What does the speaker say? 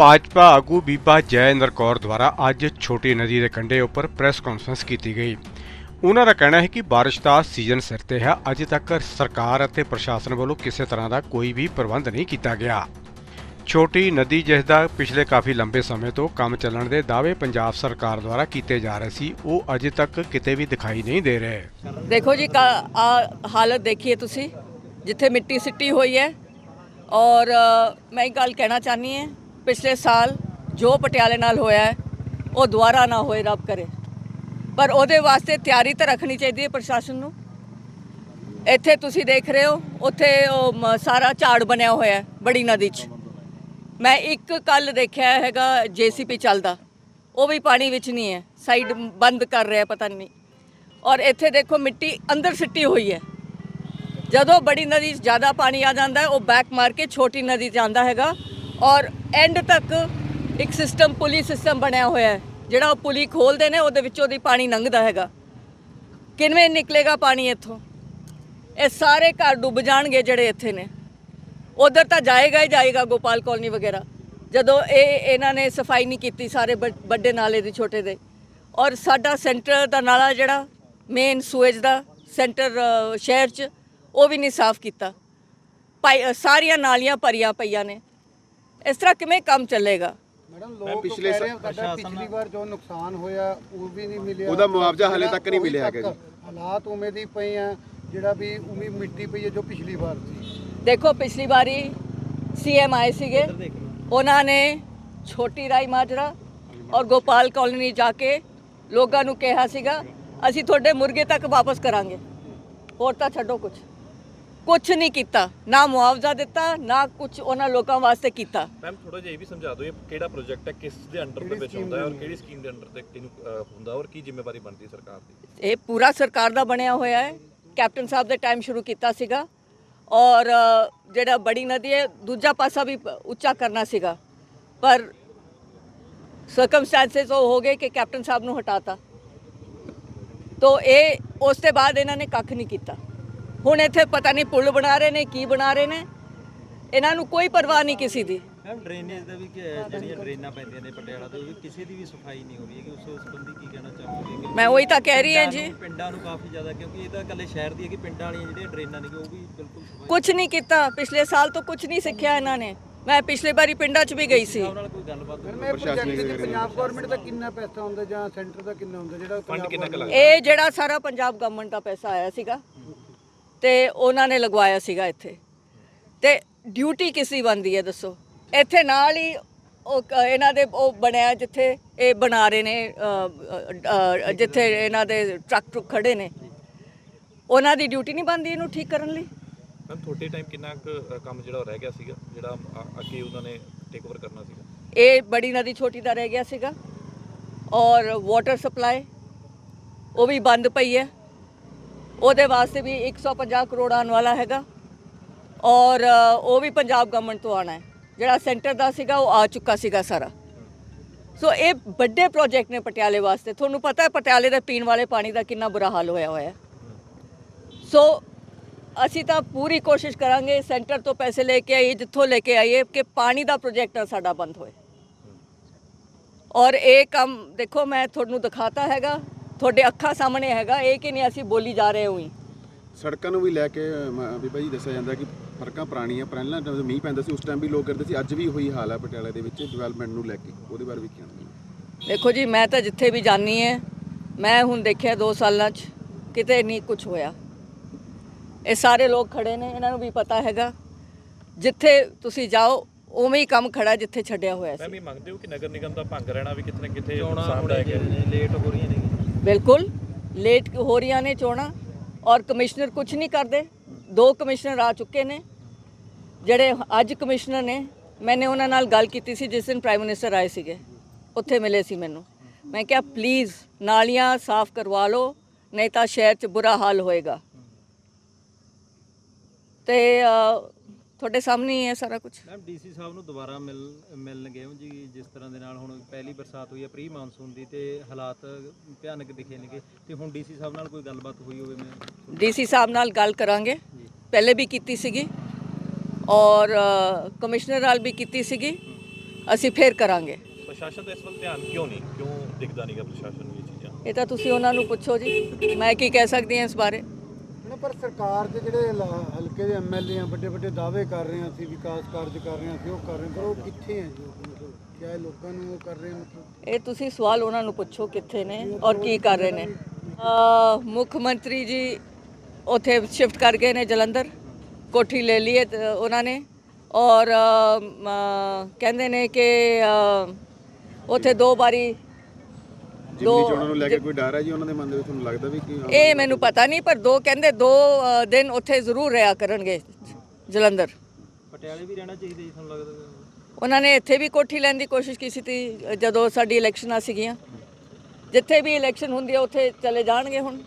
ਭਾਜਪਾ ਆਗੂ ਬੀਬਾ ਜੈ ਇੰਦਰ ਕੌਰ ਦੁਆਰਾ ਅੱਜ ਛੋਟੀ ਨਦੀ ਦੇ ਕੰਢੇ ਉੱਪਰ ਪ੍ਰੈਸ ਕਾਨਫਰੰਸ ਕੀਤੀ ਗਈ। ਉਹਨਾਂ ਦਾ ਕਹਿਣਾ ਹੈ ਕਿ ਬਾਰਿਸ਼ ਦਾ ਸੀਜ਼ਨ ਸਿਰ ਤੇ ਹੈ। ਅਜੇ ਤੱਕ ਸਰਕਾਰ ਅਤੇ ਪ੍ਰਸ਼ਾਸਨ ਵੱਲੋਂ ਕਿਸੇ ਤਰ੍ਹਾਂ ਦਾ ਕੋਈ ਵੀ ਪ੍ਰਬੰਧ ਨਹੀਂ ਕੀਤਾ ਗਿਆ। ਛੋਟੀ ਨਦੀ ਜਿਸ ਦਾ ਪਿਛਲੇ ਕਾਫੀ ਲੰਬੇ ਸਮੇਂ ਤੋਂ ਕੰਮ ਚੱਲਣ ਦੇ ਦਾਅਵੇ ਪੰਜਾਬ ਸਰਕਾਰ ਦੁਆਰਾ ਕੀਤੇ ਜਾ ਰਹੇ ਸੀ, ਉਹ ਅਜੇ ਤੱਕ ਕਿਤੇ ਵੀ ਦਿਖਾਈ ਨਹੀਂ ਦੇ ਰਹੇ। ਦੇਖੋ ਜੀ ਆ ਹਾਲਤ ਦੇਖੀਏ ਤੁਸੀਂ, ਜਿੱਥੇ ਮਿੱਟੀ ਸਿੱਟੀ ਹੋਈ ਹੈ। ਔਰ ਮੈਂ ਇੱਕ ਗੱਲ ਕਹਿਣਾ ਚਾਹਨੀ ਹੈ ਪਿਛਲੇ ਸਾਲ ਜੋ ਪਟਿਆਲੇ ਨਾਲ ਹੋਇਆ ਹੈ, ਉਹ ਦੁਬਾਰਾ ਨਾ ਹੋਏ ਰੱਬ ਕਰੇ। ਪਰ ਉਹਦੇ ਵਾਸਤੇ ਤਿਆਰੀ ਤਾਂ ਰੱਖਣੀ ਚਾਹੀਦੀ ਹੈ ਪ੍ਰਸ਼ਾਸਨ ਨੂੰ। ਇੱਥੇ ਤੁਸੀਂ ਦੇਖ ਰਹੇ ਹੋ, ਉੱਥੇ ਉਹ ਸਾਰਾ ਝਾੜ ਬਣਿਆ ਹੋਇਆ ਹੈ, ਬੜੀ ਨਦੀ 'ਚ। ਮੈਂ ਇੱਕ ਕੱਲ ਦੇਖਿਆ ਹੈਗਾ ਜੀਸੀਪੀ ਚੱਲਦਾ। ਉਹ ਵੀ ਪਾਣੀ ਵਿੱਚ ਨਹੀਂ ਹੈ, ਸਾਈਡ ਬੰਦ ਕਰ ਰਿਹਾ ਪਤਾ ਨਹੀਂ। ਔਰ ਇੱਥੇ ਦੇਖੋ ਮਿੱਟੀ ਅੰਦਰ ਸਿੱਟੀ ਹੋਈ ਹੈ। ਜਦੋਂ ਬੜੀ ਨਦੀ 'ਚ ਜ਼ਿਆਦਾ ਪਾਣੀ ਆ ਜਾਂਦਾ ਹੈ, ਉਹ ਬੈਕ ਮਾਰ ਕੇ ਛੋਟੀ ਨਦੀ 'ਚ ਆਉਂਦਾ ਹੈਗਾ। ਔਰ ਐਂਡ ਤੱਕ ਇੱਕ ਸਿਸਟਮ ਪੁਲੀ ਸਿਸਟਮ ਬਣਿਆ ਹੋਇਆ ਹੈ। ਜਿਹੜਾ ਉਹ ਪੁਲੀ ਖੋਲਦੇ ਨੇ, ਉਹਦੇ ਵਿੱਚੋਂ ਦੀ ਪਾਣੀ ਲੰਘਦਾ ਹੈਗਾ। ਕਿਵੇਂ ਨਿਕਲੇਗਾ ਪਾਣੀ ਇੱਥੋਂ? ਇਹ ਸਾਰੇ ਘਰ ਡੁੱਬ ਜਾਣਗੇ ਜਿਹੜੇ ਇੱਥੇ ਨੇ। ਉਧਰ ਤਾਂ ਜਾਏਗਾ ਹੀ ਜਾਏਗਾ ਗੋਪਾਲ ਕਲੋਨੀ ਵਗੈਰਾ। ਜਦੋਂ ਇਹ, ਇਹਨਾਂ ਨੇ ਸਫ਼ਾਈ ਨਹੀਂ ਕੀਤੀ ਸਾਰੇ ਵੱਡ- ਵੱਡੇ ਨਾਲੇ ਦੀ, ਛੋਟੇ ਦੇ। ਔਰ ਸਾਡਾ ਸੈਂਟਰ ਦਾ ਨਾਲਾ ਜਿਹੜਾ ਮੇਨ ਸੂਏਜ ਦਾ ਸੈਂਟਰ ਸ਼ਹਿਰ 'ਚ, ਉਹ ਵੀ ਨਹੀਂ ਸਾਫ਼ ਕੀਤਾ। ਪਾਈ- ਸਾਰੀਆਂ ਨਾਲੀਆਂ ਭਰੀਆਂ ਪਈਆਂ ਨੇ। ਇਸ ਤਰ੍ਹਾਂ ਕਿਵੇਂ ਕੰਮ ਚੱਲੇਗਾ? ਮੈਡਮ ਲੋਕ ਪਿਛਲੇ ਕਹਿ ਰਹੇ ਆ ਸਾਡਾ ਪਿਛਲੀ ਵਾਰ ਜੋ ਨੁਕਸਾਨ ਹੋਇਆ ਉਹ ਵੀ ਨਹੀਂ ਮਿਲਿਆ। ਉਹਦਾ ਮੁਆਵਜ਼ਾ ਹਾਲੇ ਤੱਕ ਨਹੀਂ ਮਿਲਿਆ ਹੈਗਾ ਤੱਕ ਹਾਲਾਤ ਉਵੇਂ ਦੀ ਪਏ ਆ ਜਿਹੜਾ ਵੀ ਉਮੀ ਮਿੱਟੀ ਪਈ ਹੈ ਜੋ ਪਿਛਲੀ ਵਾਰ ਸੀ। ਦੇਖੋ ਪਿਛਲੀ ਵਾਰੀ ਸੀਐਮ ਆਏ ਸੀਗੇ। ਉਹਨਾਂ ਨੇ ਛੋਟੀ ਰਾਈ ਮਾਜਰਾ ਔਰ ਗੋਪਾਲ ਕਲੋਨੀ ਜਾ ਕੇ ਲੋਕਾਂ ਨੂੰ ਕਿਹਾ ਸੀਗਾ ਅਸੀਂ ਤੁਹਾਡੇ ਮੁਰਗੇ ਤੱਕ ਵਾਪਸ ਕਰਾਂਗੇ। ਹੋਰ ਤਾਂ ਛੱਡੋ ਕੁਝ ਕੁਝ ਨਹੀਂ ਕੀਤਾ। ਨਾ ਮੁਆਵਜ਼ਾ ਦਿੱਤਾ ਨਾ ਕੁਝ ਉਹਨਾਂ ਲੋਕਾਂ ਵਾਸਤੇ ਕੀਤਾ। ਮੈਮ ਥੋੜਾ ਜਿਹਾ ਇਹ ਵੀ ਸਮਝਾ ਦਿਓ ਇਹ ਕਿਹੜਾ ਪ੍ਰੋਜੈਕਟ ਹੈ ਕਿਸ ਦੇ ਅੰਡਰ ਦੇ ਵਿੱਚ ਹੁੰਦਾ ਹੈ ਔਰ ਕਿਹੜੀ ਸਕੀਮ ਦੇ ਅੰਡਰ ਤੇ ਕਿਹਨੂੰ ਹੁੰਦਾ ਔਰ ਕੀ ਜ਼ਿੰਮੇਵਾਰੀ ਬਣਦੀ ਹੈ ਸਰਕਾਰ ਦੀ? ਇਹ ਪੂਰਾ ਸਰਕਾਰ ਦਾ ਬਣਿਆ ਹੋਇਆ ਹੈ। ਕੈਪਟਨ ਸਾਹਿਬ ਦੇ ਟਾਈਮ ਸ਼ੁਰੂ ਕੀਤਾ ਸੀਗਾ। ਔਰ ਜਿਹੜਾ ਬੜੀ ਨਦੀ ਹੈ ਦੂਜਾ ਪਾਸਾ ਵੀ ਉੱਚਾ ਕਰਨਾ ਸੀਗਾ। ਪਰ ਸਰਕਮਸਟੈਂਸਸ ਉਹ ਹੋ ਗਏ ਕਿ ਕੈਪਟਨ ਸਾਹਿਬ ਨੂੰ ਹਟਾਤਾ। ਤੋ ਇਹ ਉਸ ਤੋਂ ਬਾਅਦ ਇਹਨਾਂ ਨੇ ਕੱਖ ਨਹੀਂ ਕੀਤਾ। ਹੁਣ ਇੱਥੇ ਪਤਾ ਨਹੀਂ ਪੁਲ ਬਣਾ ਰਹੇ ਨੇ ਕੀ ਬਣਾ ਰਹੇ ਨੇ। ਇਹਨਾਂ ਨੂੰ ਕੋਈ ਪਰਵਾਹ ਨਹੀਂ ਕਿਸੇ ਦੀ। ਮੈਮ ਡਰੇਨੇਜ ਦਾ ਵੀ ਕਿ ਜਿਹੜੀਆਂ ਡਰੇਨਾਂ ਪੈਂਦੀਆਂ ਨੇ ਪਟਿਆਲਾ ਦੇ ਉਹ ਵੀ ਕਿਸੇ ਦੀ ਵੀ ਸਫ਼ਾਈ ਨਹੀਂ ਹੋ ਰਹੀ ਹੈ ਕਿ ਉਸ ਸੰਬੰਧੀ ਕੀ ਕਹਿਣਾ ਚਾਹੋਗੇ? ਕਿ ਮੈਂ ਉਹੀ ਤਾਂ ਕਹਿ ਰਹੀ ਹਾਂ ਜੀ। ਪਿੰਡਾਂ ਨੂੰ ਕਾਫੀ ਜ਼ਿਆਦਾ ਕਿਉਂਕਿ ਇਹ ਤਾਂ ਇਕੱਲੇ ਸ਼ਹਿਰ ਦੀ ਹੈ ਕਿ ਪਿੰਡਾਂ ਵਾਲੀਆਂ ਜਿਹੜੀਆਂ ਡਰੇਨਾਂ ਨੇ ਉਹ ਵੀ ਬਿਲਕੁਲ ਸਫ਼ਾਈ ਕੁਝ ਨਹੀਂ ਕੀਤਾ। ਪਿਛਲੇ ਸਾਲ ਤੋਂ ਕੁਝ ਨਹੀਂ ਸਿੱਖਿਆ ਇਹਨਾਂ ਨੇ। ਮੈਂ ਪਿਛਲੇ ਵਾਰੀ ਪਿੰਡਾਂ 'ਚ ਵੀ ਗਈ ਸੀ। ਨਾਲ ਕੋਈ ਗੱਲਬਾਤ ਹੋਈ? ਮੈਂ ਪ੍ਰੋਜੈਕਟ ਦੇ ਪੰਜਾਬ ਗਵਰਨਮੈਂਟ ਦਾ ਕਿੰਨਾ ਪੈਸਾ ਹੁੰਦਾ ਜਾਂ ਸੈਂਟਰ ਦਾ ਕਿੰਨਾ ਹੁੰਦਾ ਜਿਹੜਾ ਫੰਡ ਕਿੰਨਾ ਕੁ ਲੱਗਦਾ? ਇਹ ਜਿਹੜਾ ਸਾਰਾ ਪੰਜਾਬ ਗਵਰਨਮੈਂਟ ਦਾ ਪੈਸਾ ਆਇਆ ਸੀਗਾ। ਤੇ ਉਹਨਾਂ ਨੇ ਲਗਵਾਇਆ ਸੀਗਾ ਇੱਥੇ। ਤੇ ਡਿਊਟੀ ਕਿਸ ਦੀ ਬਣਦੀ ਹੈ ਦੱਸੋ? ਇੱਥੇ ਨਾਲ ਹੀ ਉਹ ਕ- ਇਹਨਾਂ ਦੇ ਉਹ ਬਣਿਆ ਜਿੱਥੇ ਇਹ ਬਣਾ ਰਹੇ ਨੇ ਅ, ਅ, ਅ, ਜਿੱਥੇ ਇਹਨਾਂ ਦੇ ਟਰੱਕ ਟਰੁੱਕ ਖੜੇ ਨੇ। ਉਹਨਾਂ ਦੀ ਡਿਊਟੀ ਨਹੀਂ ਬਣਦੀ ਇਹਨੂੰ ਠੀਕ ਕਰਨ ਲਈ? ਮੈਮ ਤੁਹਾਡੇ ਟਾਈਮ ਕਿੰਨਾ ਕੁ ਕੰਮ ਜਿਹੜਾ ਉਹ ਰਹਿ ਗਿਆ ਸੀਗਾ ਜਿਹੜਾ ਅ- ਅੱਗੇ ਉਹਨਾਂ ਨੇ ਟੇਕ ਓਵਰ ਕਰਨਾ ਸੀਗਾ? ਇਹ ਬੜੀ ਨਦੀ ਛੋਟੀ ਦਾ ਰਹਿ ਗਿਆ ਸੀਗਾ। ਔਰ ਵਾਟਰ ਸਪਲਾਈ ਉਹ ਵੀ ਬੰਦ ਪਈ ਹੈ। ਉਹਦੇ ਵਾਸਤੇ ਵੀ 150 ਕਰੋੜ ਆਉਣ ਵਾਲਾ ਹੈਗਾ। ਔਰ ਉਹ ਵੀ ਪੰਜਾਬ ਗਵਰਨਮੈਂਟ ਤੋਂ ਆਣਾ ਹੈ। ਜਿਹੜਾ ਸੈਂਟਰ ਦਾ ਸੀਗਾ, ਉਹ ਆ ਚੁੱਕਾ ਸੀਗਾ ਸਾਰਾ। ਸੋ ਇਹ ਵੱਡੇ ਪ੍ਰੋਜੈਕਟ ਨੇ ਪਟਿਆਲੇ ਵਾਸਤੇ। ਤੁਹਾਨੂੰ ਪਤਾ ਹੈ, ਪਟਿਆਲੇ ਦਾ ਪੀਣ ਵਾਲੇ ਪਾਣੀ ਦਾ ਕਿੰਨਾ ਬੁਰਾ ਹਾਲ ਹੋਇਆ ਹੋਇਆ ਸੋ, ਅਸੀਂ ਤਾਂ ਪੂਰੀ ਕੋਸ਼ਿਸ਼ ਕਰਾਂਗੇ ਸੈਂਟਰ ਤੋਂ ਪੈਸੇ ਲੈ ਕੇ ਆਈਏ, ਜਿੱਥੋਂ ਲੈ ਕੇ ਆਈਏ, ਕਿ ਪਾਣੀ ਦਾ ਪ੍ਰੋਜੈਕਟ ਨਾ ਸਾਡਾ ਬੰਦ ਹੋਏ। ਔਰ ਇਹ ਕੰਮ, ਦੇਖੋ, ਮੈਂ ਤੁਹਾਨੂੰ ਦਿਖਾਤਾ ਹੈਗਾ। ਤੁਹਾਡੇ ਅੱਖਾਂ ਸਾਹਮਣੇ ਹੈਗਾ ਇਹ ਕਿ ਨਹੀਂ ਅਸੀਂ ਬੋਲੀ ਜਾ ਰਹੇ ਹੋਈ ਸੜਕਾਂ ਨੂੰ ਵੀ ਲੈ ਕੇ ਮ- ਬੀਬਾ ਜੀ ਦੱਸਿਆ ਜਾਂਦਾ ਕਿ ਫਰਕਾਂ ਪੁਰਾਣੀਆਂ ਪਹਿਲਾਂ ਜਦੋਂ ਮੀਂਹ ਪੈਂਦਾ ਸੀ ਉਸ ਟਾਈਮ ਵੀ ਲੋਕ ਕਰਦੇ ਸੀ ਅੱਜ ਵੀ ਉਹੀ ਹਾਲ ਹੈ ਪਟਿਆਲਾ ਦੇ ਵਿੱਚ ਡਿਵੈਲਪਮੈਂਟ ਨੂੰ ਲੈ ਕੇ ਉਹਦੇ ਬਾਰੇ ਵੀ ਕੀ ਕਹਿੰਦੇ ਦੇਖੋ ਜੀ ਮੈਂ ਤਾਂ ਜਿੱਥੇ ਵੀ ਜਾਣੀ ਹੈ ਮੈਂ ਹੁਣ ਦੇਖਿਆ 2 ਸਾਲਾਂ 'ਚ ਕਿਤੇ ਨਹੀਂ ਕੁਝ ਹੋਇਆ। ਇਹ ਸਾਰੇ ਲੋਕ ਖੜੇ ਨੇ ਇਹਨਾਂ ਨੂੰ ਵੀ ਪਤਾ ਹੈਗਾ। ਜਿੱਥੇ ਤੁਸੀਂ ਜਾਓ ਉਵੇਂ ਹੀ ਕੰਮ ਖੜਾ ਜਿੱਥੇ ਛੱਡਿਆ ਹੋਇਆ ਸੀ। ਮੈਮ ਇਹ ਮੰਗਦੇ ਹੋ ਕਿ ਨਗਰ ਨਿਗਮ ਦਾ ਭੰਗ ਰਹਿਣਾ ਵੀ ਕਿਤੇ ਨਾ ਕਿਤੇ ਨੇ ਲੇਟ ਹੋ ਰਹੀਆਂ ਨੇ ਬਿਲਕੁਲ ਲੇਟ ਹੋ ਰਹੀਆਂ ਨੇ ਚੋਣਾਂ ਔਰ ਕਮਿਸ਼ਨਰ ਕੁਝ ਨਹੀਂ ਕਰਦੇ। ਦੋ ਕਮਿਸ਼ਨਰ ਆ ਚੁੱਕੇ ਨੇ, ਜਿਹੜੇ ਅੱਜ ਕਮਿਸ਼ਨਰ ਨੇ। ਮੈਨੇ ਉਹਨਾਂ ਨਾਲ ਗੱਲ ਕੀਤੀ ਸੀ, ਜਿਸ ਦਿਨ ਪ੍ਰਾਈਮ ਮਿਨਿਸਟਰ ਆਏ ਸੀਗੇ। ਉੱਥੇ ਮਿਲੇ ਸੀ ਮੈਨੂੰ। ਮੈਂ ਕਿਹਾ ਪਲੀਜ਼ ਨਾਲੀਆਂ ਸਾਫ਼ ਕਰਵਾ ਲਓ, ਨਹੀਂ ਤਾਂ ਸ਼ਹਿਰ 'ਚ ਬੁਰਾ ਹਾਲ ਹੋਏਗਾ। ਤੇ ਤੁਹਾਡੇ ਸਾਹਮਣੇ ਹੀ ਹੈ ਸਾਰਾ ਕੁਝ ਮੈਮ ਡੀਸੀ ਸਾਹਿਬ ਨੂੰ ਦੁਬਾਰਾ ਮਿਲ ਮਿਲਣਗੇ ਹੋ ਜੀ ਜਿਸ ਤਰ੍ਹਾਂ ਦੇ ਨਾਲ ਹੁਣ ਪਹਿਲੀ ਬਰਸਾਤ ਹੋਈ ਹੈ ਪ੍ਰੀ ਮਾਨਸੂਨ ਦੀ ਤੇ ਹਾਲਾਤ ਭਿਆਨਕ ਦਿਖੇ ਨੇਗੇ। ਤੇ ਹੁਣ ਡੀਸੀ ਸਾਹਿਬ ਨਾਲ ਕੋਈ ਗੱਲਬਾਤ ਹੋਈ ਹੋਵੇ ਮੈਂ ਡੀਸੀ ਸਾਹਿਬ ਨਾਲ ਗੱਲ ਕਰਾਂਗੇ। ਪਹਿਲੇ ਵੀ ਕੀਤੀ ਸੀਗੀ ਔਰ ਕਮਿਸ਼ਨਰ ਨਾਲ ਵੀ ਕੀਤੀ ਸੀਗੀ। ਅਸੀਂ ਫੇਰ ਕਰਾਂਗੇ। ਪ੍ਰਸ਼ਾਸਨ ਦਾ ਇਸ ਵੱਲ ਧਿਆਨ ਕਿਉਂ ਨਹੀਂ? ਕਿਉਂ ਦਿਖਦਾ ਨਹੀਂਗਾ ਪ੍ਰਸ਼ਾਸਨ ਨੂੰ ਇਹ ਚੀਜ਼ਾਂ? ਇਹ ਤਾਂ ਤੁਸੀਂ ਉਹਨਾਂ ਨੂੰ ਪੁੱਛੋ ਜੀ। ਮੈਂ ਕੀ ਕਹਿ ਸਕਦੀ ਹਾਂ ਇਸ ਬਾਰੇ? ਨਾ ਪਰ ਸਰਕਾਰ ਦੇ ਜਿਹੜੇ ਲ- ਹਲਕੇ ਦੇ ਐਮਐਲਏ ਆ ਵੱਡੇ ਵੱਡੇ ਦਾਅਵੇ ਕਰ ਰਹੇ ਆ ਅਸੀਂ ਵਿਕਾਸ ਕਾਰਜ ਕਰ ਰਹੇ ਆ ਅਸੀਂ ਉਹ ਕਰ ਰਹੇ ਹਾਂ, ਪਰ ਉਹ ਕਿੱਥੇ ਹੈ ਜੀ? ਉਹ ਮਤਲਬ ਕਿਆ ਇਹ ਲੋਕਾਂ ਨੂੰ ਉਹ ਕਰ ਰਹੇ ਆ ਮਤਲਬ? ਇਹ ਤੁਸੀਂ ਸਵਾਲ ਉਹਨਾਂ ਨੂੰ ਪੁੱਛੋ ਕਿੱਥੇ ਨੇ ਔਰ ਕੀ ਕਰ ਰਹੇ ਨੇ। ਅ, ਮੁੱਖ ਮੰਤਰੀ ਜੀ ਉਥੇ ਸ਼ਿਫਟ ਕਰ ਗਏ ਨੇ ਜਲੰਧਰ। ਕੋਠੀ ਲੈ ਲਈ ਹੈ ਤੇ ਉਹਨਾਂ ਨੇ। ਔਰ ਅ, ਮ, ਕਹਿੰਦੇ ਨੇ ਕਿ ਉਥੇ ਦੋ ਵਾਰੀ ਜਿਮਨੀ ਚੋਣਾਂ ਨੂੰ ਲੈ ਕੇ ਕੋਈ ਡਰ ਹੈ ਜੀ ਉਹਨਾਂ ਦੇ ਮਨ ਦੇ ਵਿੱਚ ਤੁਹਾਨੂੰ ਲੱਗਦਾ ਵੀ ਕਿ ਇਹ ਮੈਨੂੰ ਪਤਾ ਨਹੀਂ ਪਰ ਦੋ ਕਹਿੰਦੇ ਦੋ ਅ, ਦਿਨ ਉਥੇ ਜ਼ਰੂਰ ਰਿਹਾ ਕਰਨਗੇ ਜਲੰਧਰ। ਪਟਿਆਲੇ ਵੀ ਰਹਿਣਾ ਚਾਹੀਦਾ ਜੀ ਤੁਹਾਨੂੰ ਲੱਗਦਾ ਉਹਨਾਂ ਨੇ ਇੱਥੇ ਵੀ ਕੋਠੀ ਲੈਣ ਦੀ ਕੋਸ਼ਿਸ਼ ਕੀਤੀ ਸੀ ਜਦੋਂ ਸਾਡੀ ਇਲੈਕਸ਼ਨਾਂ ਸੀਗੀਆਂ। ਜਿੱਥੇ ਵੀ ਇਲੈਕਸ਼ਨ ਹੁੰਦੀ ਹੈ ਉੱਥੇ ਚਲੇ ਜਾਣਗੇ ਹੁਣ।